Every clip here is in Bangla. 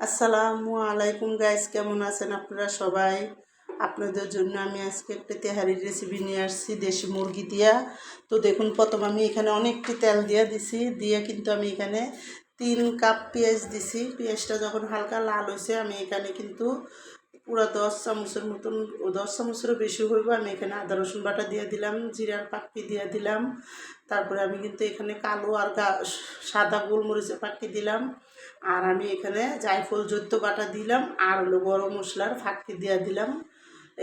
আসসালামু আলাইকুম গাইস কেমন আছেন আপনারা সবাই? আপনাদের জন্য আমি আজকে একটা তেহারির রেসিপি নিয়ে আসছি, দেশি মুরগি দিয়া। তো দেখুন, প্রথম আমি এখানে অনেকটি তেল দিয়ে দিছি, দিয়ে কিন্তু আমি এখানে তিন কাপ পেঁয়াজ দিছি। পেঁয়াজটা যখন হালকা লাল হয়েছে আমি এখানে কিন্তু পুরো দশ চামচের মতন দশ চামচেরও বেশি হইব। আমি এখানে আদা, রসুন বাটা দিয়ে দিলাম, জিরার পাক্কি দিয়ে দিলাম। তারপরে আমি কিন্তু এখানে কালো আর গা, সাদা গোলমরিচের পাক্কি দিলাম। আর আমি এখানে জায়ফল জৈত্য বাটা দিলাম আর হলো গরম মশলার ফাঁকি দিয়ে দিলাম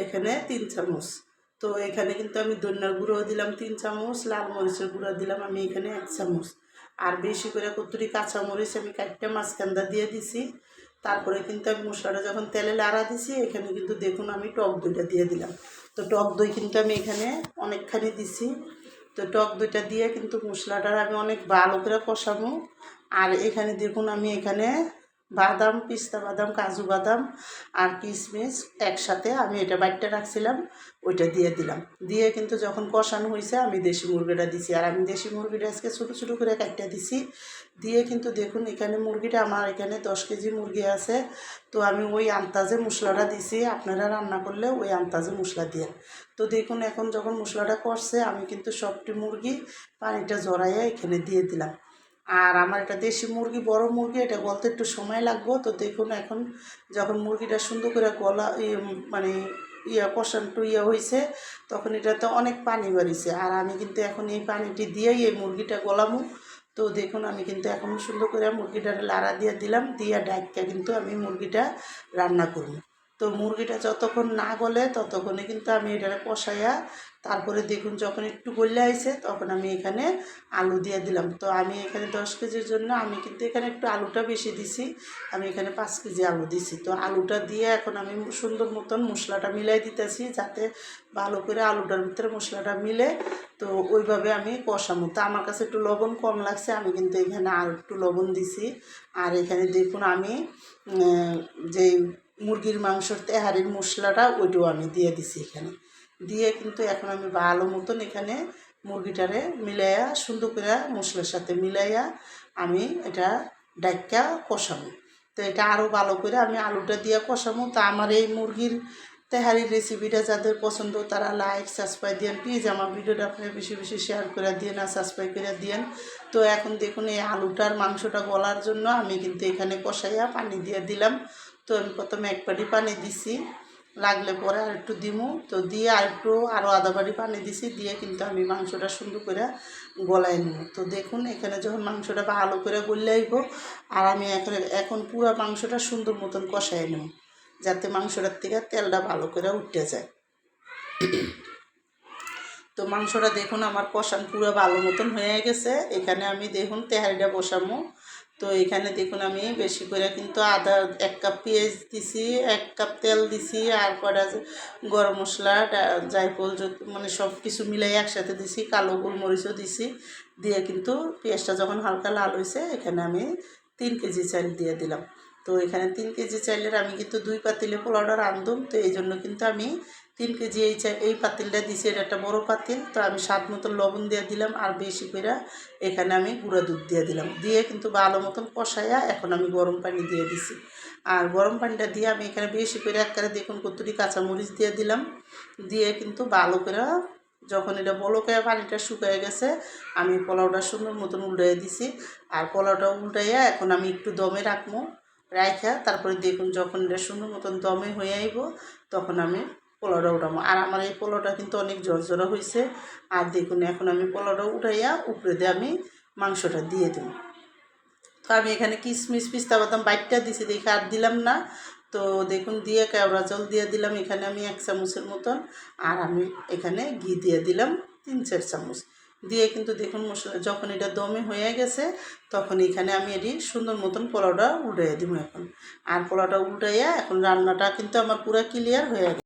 এখানে তিন চামচ। তো এখানে কিন্তু আমি ধনিয়ার গুঁড়ো দিলাম তিন চামচ, লাল মরিচের গুঁড়ো দিলাম আমি এখানে এক চামচ। আর বেশি করে কতুরি কাঁচামরিচ আমি কাটটা মাঝখানটা দিয়ে দিছি। তারপরে কিন্তু আমি মশলাটা যখন তেলে লাড়া দিছি, এখানে কিন্তু দেখুন আমি টক দইটা দিয়ে দিলাম। তো টক দই কিন্তু আমি এখানে অনেকখানি দিছি। তো টক দইটা দিয়ে কিন্তু মশলাটা আমি অনেক ভালো করে কষাবো। আর এখানে দেখুন আমি এখানে বাদাম, পিস্তা বাদাম, কাজু বাদাম আর কিশমিশ একসাথে আমি এটা বাটটা রাখছিলাম, ওইটা দিয়ে দিলাম। দিয়ে কিন্তু যখন কষানো হয়েছে আমি দেশি মুরগিটা দিছি। আর আমি দেশি মুরগিটা আজকে ছোটো ছোটো করে কাটটা দিছি। দিয়ে কিন্তু দেখুন এখানে মুরগিটা আমার এখানে দশ কেজি মুরগি আছে। তো আমি ওই আন্তাজে মশলাটা দিছি। আপনারা রান্না করলে ওই আন্তাজে মশলা দিয়ে। তো দেখুন এখন যখন মশলাটা করছে আমি কিন্তু সবটি মুরগি পানিটা জড়াইয়া এখানে দিয়ে দিলাম। আর আমার এটা দেশি মুরগি, বড় মুরগি, এটা গলতে একটু সময় লাগবো। তো দেখুন এখন যখন মুরগিটা সুন্দর করে গলা মানে ইয়া কষানটু ইয়ে হয়েছে তখন এটাতে অনেক পানি বাড়িছে। আর আমি কিন্তু এখন এই পানিটি দিয়েই এই মুরগিটা গলামু। তো দেখুন আমি কিন্তু এখন সুন্দর করে মুরগিটা লাড়া দিয়ে দিলাম, দিয়ে ডাইকা কিন্তু আমি মুরগিটা রান্না করব। তো মুরগিটা যতক্ষণ না গলে ততক্ষণে কিন্তু আমি এটা কষাইয়া তারপরে দেখুন যখন একটু গলে আইছে তখন আমি এখানে আলু দিয়ে দিলাম। তো আমি এখানে দশ কেজির জন্য আমি কিন্তু এখানে একটু আলুটা বেশি দিছি। আমি এখানে পাঁচ কেজি আলু দিছি। তো আলুটা দিয়ে এখন আমি সুন্দর মতন মশলাটা মিলাই দিতেছি যাতে ভালো করে আলুটার ভিতরে মশলাটা মিলে তো ওইভাবে আমি কষামো তো আমার কাছে একটু লবণ কম লাগছে, আমি কিন্তু এখানে আর একটু লবণ দিছি। আর এখানে দেখুন আমি যে মুরগির মাংসর তেহারির মশলাটা ওইটাও আমি দিয়ে দিছি এখানে। দিয়ে কিন্তু এখন আমি ভালো মতন এখানে মুরগিটারে মিলাইয়া, সুন্দর করে মশলার সাথে মিলাইয়া আমি এটা ডাক্কা কষাবো। তো এটা আরও ভালো করে আমি আলুটা দিয়ে কষাবো। তা আমার এই মুরগির তেহারির রেসিপিটা যাদের পছন্দ তারা লাইক সাবস্ক্রাইব দিয়েন। প্লিজ আমার ভিডিওটা আপনি বেশি বেশি শেয়ার করে দিয়েন আর সাবস্ক্রাইব করে দিয়েন। তো এখন দেখুন এই আলুটার মাংসটা গলার জন্য আমি কিন্তু এখানে কষাইয়া পানি দিয়ে দিলাম। তো আমি প্রথমে এক পাটি পানি দিছি। লাগলে পরে আর একটু দিমু। তো দিয়ে আর একটু আরও আধা বাড়ি পানি দিছি। দিয়ে কিন্তু আমি মাংসটা সুন্দর করে গলায় নেব তো দেখুন, এখানে যখন মাংসটা ভালো করে গলে আইব, আর আমি এখানে, এখন পুরো মাংসটা সুন্দর মতন কষাই নেব যাতে মাংসটার থেকে তেলটা ভালো করে উঠতে যায়। তো মাংসটা দেখুন, আমার কষান পুরো ভালো মতন হয়ে গেছে। এখানে আমি দেখুন, তেহারিটা বসামো। তো এখানে দেখুন আমি বেশি করে কিন্তু আদা এক কাপ পেঁয়াজ দিছি, এক কাপ তেল দিছি, আর কটা গরম মশলা জায়ফল মানে সব কিছু মিলাই একসাথে দিছি, কালো গোলমরিচও দিছি, দিয়ে কিন্তু পেঁয়াজটা যখন হালকা লাল হয়েছে এখানে আমি তিন কেজি চাল দিয়ে দিলাম। তো এখানে তিন কেজি চাইলের আমি কিন্তু দুই পাতিলে পোলাওটা রান্ধুম তো এই জন্য কিন্তু আমি তিন কেজি এই এই পাতিলটা দিছি, এটা একটা বড়ো পাতিল। তো আমি স্বাদ মতন লবণ দিয়ে দিলাম আর বেশি করে এখানে আমি গুঁড়া দুধ দিয়ে দিলাম। দিয়ে কিন্তু ভালো মতন কষাইয়া এখন আমি গরম পানি দিয়ে দিছি। আর গরম পানিটা দিয়ে আমি এখানে বেশি করে একবারে দেখুন কতটি কাঁচামরিচ দিয়ে দিলাম। দিয়ে কিন্তু ভালো করে যখন এটা বলকে পানিটা শুকিয়ে গেছে, আমি পোলাওটা সুন্দর মতন উল্টাই দিছি। আর পোলাওটা উল্টাইয়া এখন আমি একটু দমে রাখব, রাইখা তারপরে দেখুন যখন এটা সুন্দর মতন দমে হয়ে আইব, তখন আমি পোলাওটা উঠাবো। আর আমার এই পোলাওটা কিন্তু অনেক জর্জরা হয়েছে আর দেখুন, এখন আমি পোলাওটা উঠাইয়া উপরে দিয়ে আমি মাংসটা দিয়ে দেবো। তো আমি এখানে কিশমিশ পিস্তা বাদাম বাইটটা দিছি, দেখে আর দিলাম না। তো দেখুন, দিয়ে কেওড়া জল দিয়ে দিলাম। এখানে আমি এক চামচের মতন। আর আমি এখানে ঘি দিয়ে দিলাম তিন চার চামচ। দিয়ে কিন্তু দেখুন, মশলা যখন এটা দমে হয়ে গেছে, তখন এখানে আমি এটি সুন্দর মতন পোলাওটা উল্টাইয়া দিব এখন। আর পোলাওটা উল্টাইয়া এখন রান্নাটা কিন্তু আমার পুরো ক্লিয়ার হয়ে গেছে।